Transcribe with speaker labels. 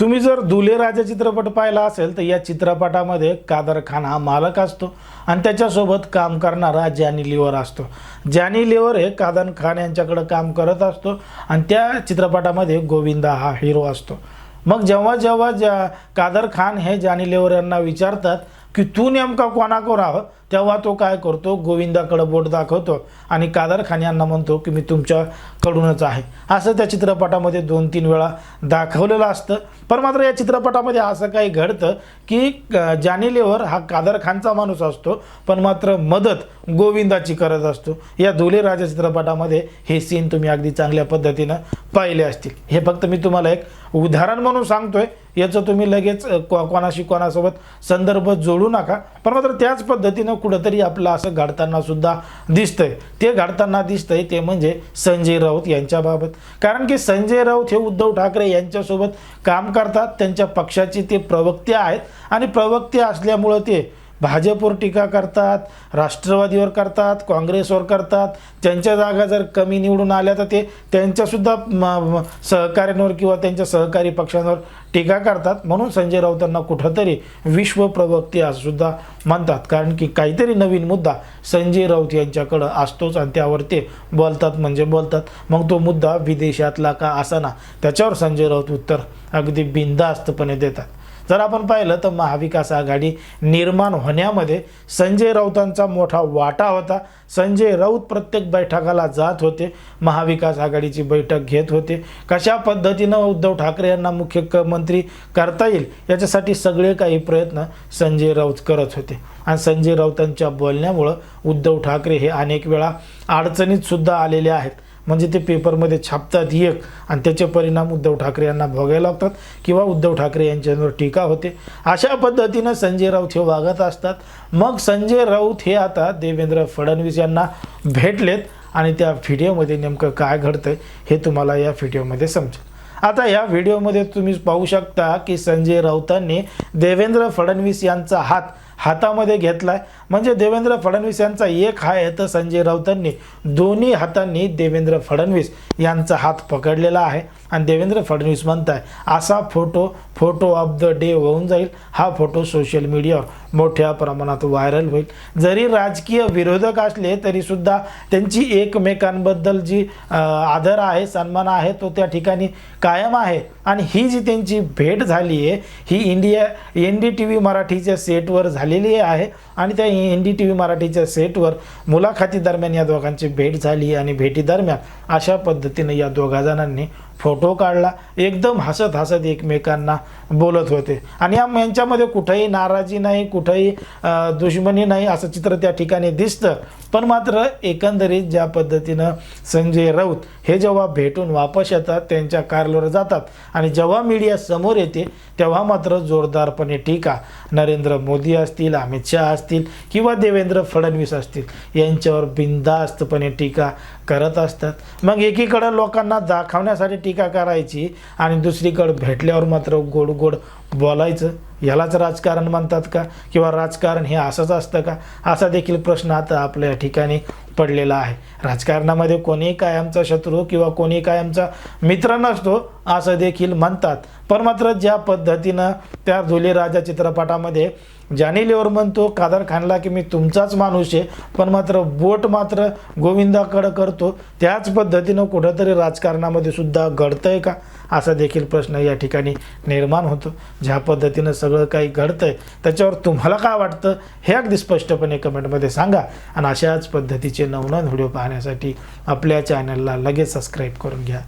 Speaker 1: तुम्ही जर दुले राजा चित्रपट पाहिला असेल तर या चित्रपटामध्ये कादर खान हा मालक असतो आणि त्याच्यासोबत काम करणारा जॅनी लिव्हर असतो. जॅनी लिव्हर हे कादर खान यांच्याकडं काम करत असतो आणि त्या चित्रपटामध्ये गोविंदा हा हिरो असतो. मग जेव्हा जेव्हा ज्या कादर खान हे जॅनी लिव्हर यांना विचारतात की तू नेमका कोणाकडं आहो तेव्हा तो काय करतो? गोविंदाकडं बोट दाखवतो आणि कादर खान यांना म्हणतो की मी तुमच्याकडूनच आहे. असं त्या चित्रपटामध्ये दोन तीन वेळा दाखवलेलं असतं. पण मात्र या चित्रपटामध्ये असं काही घडतं की अं, जानी लेवर हा कादर खानचा माणूस असतो पण मात्र मदत गोविंदाची करत असतो. या धुले राजा चित्रपटामध्ये हे सीन तुम्ही अगदी चांगल्या पद्धतीनं पाहिले असतील. हे फक्त मी तुम्हाला एक उदाहरण म्हणून सांगतोय. याचं तुम्ही लगेच को कोणाशी कोणासोबत संदर्भ जोडू नका. पण मात्र त्याच पद्धतीनं कुठंतरी आपलं असं घडताना सुद्धा दिसतंय. ते घडताना दिसतंय ते म्हणजे संजय राऊत यांच्याबाबत. कारण की संजय राऊत हे उद्धव ठाकरे यांच्यासोबत काम करतात त्यांच्या पक्षाचे ते प्रवक्ते आहेत आणि प्रवक्ते असल्यामुळं ते भाजपवर टीका करतात राष्ट्रवादीवर करतात काँग्रेसवर करतात. त्यांच्या जागा जर कमी निवडून आल्या तर ते त्यांच्यासुद्धा सहकाऱ्यांवर किंवा त्यांच्या सहकारी पक्षांवर टीका करतात. म्हणून संजय राऊतांना कुठंतरी विश्व प्रवक्ते असं म्हणतात. कारण की काहीतरी नवीन मुद्दा संजय राऊत यांच्याकडं असतोच आणि त्यावर ते बोलतात म्हणजे बोलतात. मग तो मुद्दा विदेशातला का असाना त्याच्यावर संजय राऊत उत्तर अगदी बिनधास्तपणे देतात. जर आपण पाहिलं तर महाविकास आघाडी निर्माण होण्यामध्ये संजय राऊतांचा मोठा वाटा होता. संजय राऊत प्रत्येक बैठकाला जात होते. महाविकास आघाडीची बैठक घेत होते. कशा पद्धतीनं उद्धव ठाकरे यांना मुख्यमंत्री करता येईल याच्यासाठी सगळे काही प्रयत्न संजय राऊत करत होते. आणि संजय राऊतांच्या बोलण्यामुळं उद्धव ठाकरे हे अनेक वेळा अडचणीतसुद्धा आलेले आहेत. म्हणजे ते पेपरमध्ये छापतात एक. आणि त्याचे परिणाम उद्धव ठाकरे यांना भोगायला लागतात किंवा उद्धव ठाकरे यांच्यावर टीका होते. अशा पद्धतीनं संजय राऊत हे वागत असतात. मग संजय राऊत हे आता देवेंद्र फडणवीस यांना भेटलेत आणि त्या व्हिडिओमध्ये नेमकं काय घडतं हे तुम्हाला या व्हिडिओमध्ये समजेल. आता या व्हिडिओमध्ये तुम्ही पाहू शकता की संजय राऊतांनी देवेंद्र फडणवीस यांचा हात हातामध्ये घेतलाय. म्हणजे देवेंद्र फडणवीस यांचा एक हाय तर संजय राऊतांनी दोन्ही हातांनी देवेंद्र फडणवीस यांचा हात पकडलेला आहे. आणि देवेंद्र फडणवीस म्हणताय असा photo photo of the day होऊन जाईल. हा फोटो सोशल मीडियावर मोठ्या प्रमाणात व्हायरल होईल. जरी राजकीय विरोधक असले तरीसुद्धा त्यांची एकमेकांबद्दल जी आदर आहे सन्मान आहे तो त्या ठिकाणी कायम आहे. आणि ही जी त्यांची भेट झाली आहे ही India N D T V मराठीच्या सेटवर झालेली आहे. आणि त्या एन डी टी व्ही मराठीच्या सेटवर मुलाखतीदरम्यान या दोघांची भेट झाली. आणि भेटीदरम्यान अशा पद्धतीनं या दोघा जणांनी फोटो काढला. एकदम हसत हसत एकमेकांना बोलत होते. आणि या यांच्यामध्ये कुठंही नाराजी नाही कुठंही दुश्मनी नाही असं चित्र त्या ठिकाणी दिसतं. पण मात्र एकंदरीत ज्या पद्धतीनं संजय राऊत हे जेव्हा भेटून वापस येतात त्यांच्या कारवर जातात आणि जेव्हा मीडिया समोर येते तेव्हा मात्र जोरदारपणे टीका नरेंद्र मोदी असतील अमित शहा असतील किंवा देवेंद्र फडणवीस असतील यांच्यावर बिनधास्तपणे टीका करत असतात. मग एकीकडं लोकांना दाखवण्यासाठी टीका करायची आणि दुसरीकडं भेटल्यावर मात्र गोड गोड बोलायचं. यालाच राजकारण म्हणतात का? किंवा राजकारण हे असंच असतं का? असा देखील प्रश्न आता आपल्या ठिकाणी पडलेला आहे. राजकारणामध्ये कोणी कायमचा शत्रू किंवा कोणी कायमचा मित्र नसतो असं देखील म्हणतात. पण मात्र ज्या पद्धतीनं त्या धुले राजा चित्रपटामध्ये जानी लिओर म्हणतो कादर खानला की मी तुमचाच माणूस आहे पण मात्र बोट मात्र गोविंदाकडं करतो त्याच पद्धतीनं कुठंतरी राजकारणामध्ये सुद्धा घडतंय का? असा देखील प्रश्न या ठिकाणी निर्माण होतो. ज्या पद्धतीनं सगळं काही घडतंय त्याच्यावर तुम्हाला काय वाटतं हे अगदी स्पष्टपणे कमेंटमध्ये सांगा. आणि अशाच पद्धतीचे नवनवीन व्हिडिओ पाहण्यासाठी आपल्या चॅनलला लगेच सबस्क्राईब करून घ्या.